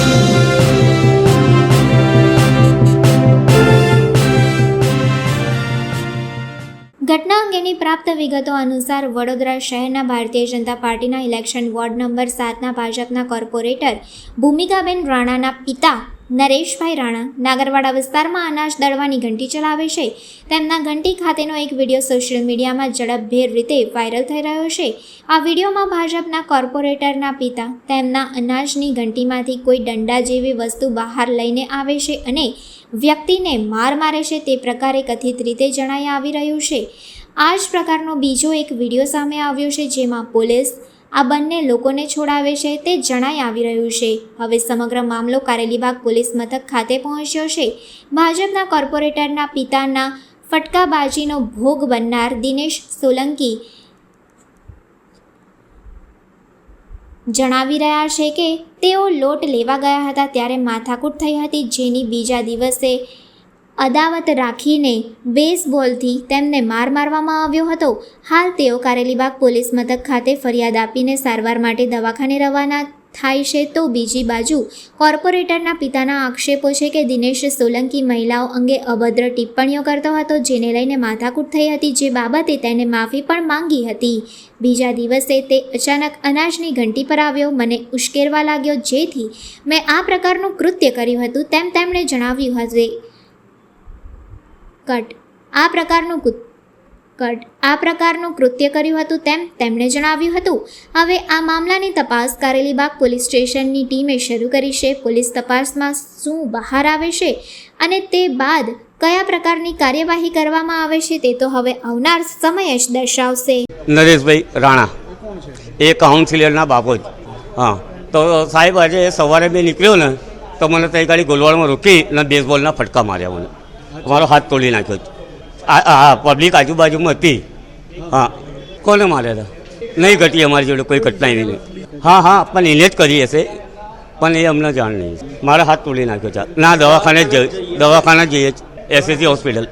ઘટના અંગેની પ્રાપ્ત વિગતો અનુસાર વડોદરા શહેરના ભારતીય જનતા પાર્ટીના ઇલેક્શન વોર્ડ નંબર સાતના ભાજપના કોર્પોરેટર ભૂમિકાબેન રાણાના પિતા નરેશભાઈ રાણા નાગરવાડા વિસ્તારમાં અનાજ દળવાની ઘંટી ચલાવે છે. તેમના ઘંટી ખાતેનો એક વીડિયો સોશિયલ મીડિયામાં ઝડપભેર રીતે વાયરલ થઈ રહ્યો છે. આ વિડીયોમાં ભાજપના કોર્પોરેટરના પિતા તેમના અનાજની ઘંટીમાંથી કોઈ દંડા જેવી વસ્તુ બહાર લઈને આવે છે અને વ્યક્તિને માર મારે છે તે પ્રકારે કથિત રીતે જણાઈ આવી રહ્યું છે. આ જ પ્રકારનો બીજો એક વીડિયો સામે આવ્યો છે જેમાં પોલીસ આ બંને લોકોને છોડાવે છે તે જણાઈ આવી રહ્યું છે. હવે સમગ્ર મામલો કારેલીબાગ પોલીસ મથક ખાતે પહોંચ્યો છે. ભાજપના કોર્પોરેટરના પિતાના ફટકાબાજીનો ભોગ બનનાર દિનેશ સોલંકી જણાવી રહ્યા છે કે તેઓ લોટ લેવા ગયા હતા ત્યારે માથાકૂટ થઈ હતી, જેની બીજા દિવસે અદાવત રાખીને બેઝબોલથી તેમને માર મારવામાં આવ્યો હતો. હાલ તેઓ કારેલીબાગ પોલીસ મથક ખાતે ફરિયાદ આપીને સારવાર માટે દવાખાને રવાના થાય છે તો બીજી બાજુ કોર્પોરેટરના પિતાના આક્ષેપો છે કે દિનેશ સોલંકી મહિલાઓ અંગે અભદ્ર ટિપ્પણીઓ કરતો હતો જેને લઈને માથાકૂટ થઈ હતી જે બાબતે તેને માફી પણ માંગી હતી. બીજા દિવસે તે અચાનક અનાજની ઘંટી પર આવ્યો. મને ઉશ્કેરવા લાગ્યો જેથી મેં આ પ્રકારનું કૃત્ય કર્યું હતું તેમ તેમણે જણાવ્યું હતું. કટ. આ પ્રકારનું કટ. આ પ્રકારનું કૃત્ય કર્યું હતું તેમ તેમણે જણાવ્યું હતું. હવે આ મામલાની તપાસ કારેલીબાગ પોલીસ સ્ટેશનની ટીમે શરૂ કરી છે. પોલીસ તપાસમાં શું બહાર આવે છે અને તે બાદ કયા પ્રકારની કાર્યવાહી કરવામાં આવે છે તે તો હવે આવનાર સમય જ દર્શાવશે. નરેશભાઈ રાણા. એ કાઉન્સિલરના બાપો જ. હા. તો સાહેબ, આજે સવારે મેં નીકળ્યો ને, તો મને ત્યાં ગાડી ગોલવાડમાં રોકી અને બેઝબોલના ફટકા માર્યા મને. મારો હાથ તોડી નાખ્યો હા પબ્લિક આજુબાજુમાં હતી. હા. કોને માર્યા હતા? નહીં ઘટી અમારી જોડે કોઈ ઘટના નહીં. હા હા, પણ એને જ કરી હશે. પણ એ અમને જાણ નહીં. મારા હાથ તોડી નાખ્યો છે. ના, દવાખાને જ દવાખાને જઈએ એસએસસી હોસ્પિટલ